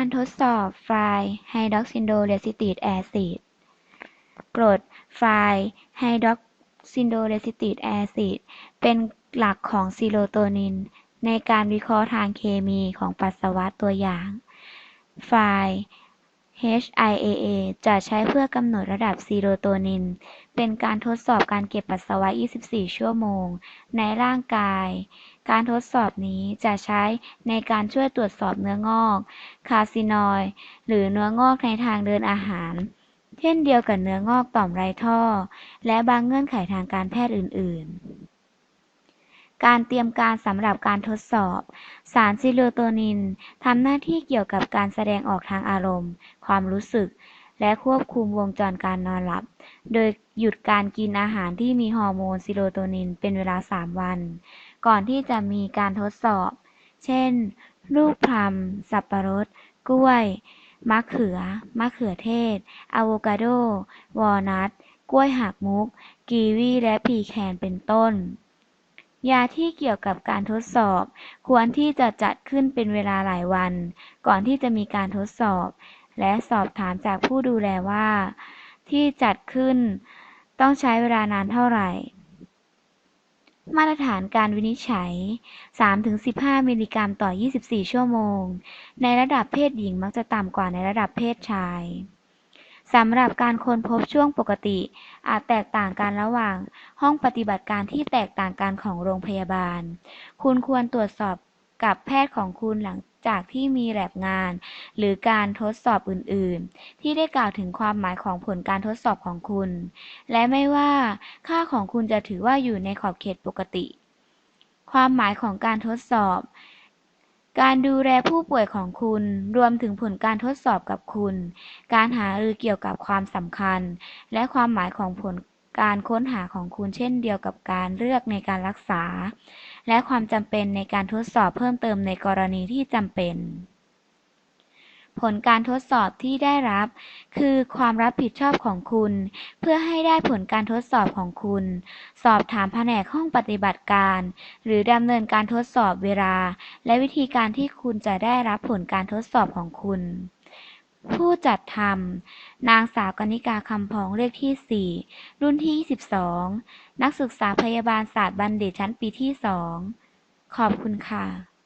การทดสอบไฟล์ไฮดรอกซินโดเรซิติดแอซิดกรดไฟล์ไฮดรอกซินโดเรซิติดแอซิดเป็นหลักของซีโรโทนิน ในการวิเคราะห์ทางเคมีของปัสสาวะตัวอย่างไฟล์ HIAA จะใช้เพื่อกำหนดระดับซีโรโทนิน เป็นการทดสอบการเก็บปัสสาวะ 24 ชั่วโมง ในร่างกาย การทดสอบนี้จะใช้ในการช่วยตรวจสอบเนื้องอก คาซินอยหรือเนื้องอกในทางเดินอาหาร เช่นเดียวกับเนื้องอกต่อมไรท่อ และบางเงื่อนไขทางการแพทย์อื่น ๆ การเตรียมการสำหรับการทดสอบ สารซีโรโทนินทำหน้าที่เกี่ยวกับการแสดงออกทางอารมณ์ ความรู้สึก และควบคุมวงจรการนอนหลับ โดยหยุดการกินอาหารที่มีฮอร์โมนซีโรโทนินเป็นเวลา 3 วัน ก่อนที่จะมีการทดสอบ เช่น ลูกพลัมสับปะรด กล้วย มะเขือ มะเขือเทศ อะโวคาโด วอลนัท กล้วยหักมุก กีวี และพีแคน เป็นต้น ยาที่เกี่ยวกับการทดสอบ ควรที่จะจัดขึ้นเป็นเวลาหลายวัน ก่อนที่จะมีการทดสอบ และสอบถามจากผู้ดูแลว่า ที่จัดขึ้นต้องใช้เวลานานเท่าไหร่ มาตรฐานการวินิจฉัย 3-15 มิลลิกรัมต่อ 24 ชั่วโมง ในระดับเพศหญิงมักจะต่ำกว่าในระดับเพศชาย สำหรับการค้นพบช่วงปกติ อาจแตกต่างกันระหว่าง ห้องปฏิบัติการที่แตกต่างกันของโรงพยาบาล คุณควรตรวจสอบกับแพทย์ของคุณหลังจากที่มีแลบงาน หรือการทดสอบอื่นๆ ที่ได้กล่าวถึงความหมายของผลการทดสอบของคุณ และไม่ว่าค่าของคุณจะถือว่าอยู่ในขอบเขตปกติ ความหมายของการทดสอบ การดูแลผู้ป่วยของคุณ รวมถึงผลการทดสอบกับคุณ การหารือเกี่ยวกับความสำคัญ และความหมายของผลการค้นหาของคุณเช่นเดียวกับการเลือกในการรักษา และความจำเป็นในการทดสอบเพิ่มเติมในกรณีที่จำเป็น ผลการทดสอบที่ได้รับ คือความรับผิดชอบของคุณ เพื่อให้ได้ผลการทดสอบของคุณ สอบถามแผนกห้องปฏิบัติการ หรือดำเนินการทดสอบเวลา และวิธีการที่คุณจะได้รับผลการทดสอบของคุณ ผู้จัดทำนางสาวกนิกาคำพองเลขที่ 4 รุ่นที่ 22 นักศึกษาพยาบาลศาสตร์บัณฑิตชั้นปีที่ 2 ขอบคุณค่ะ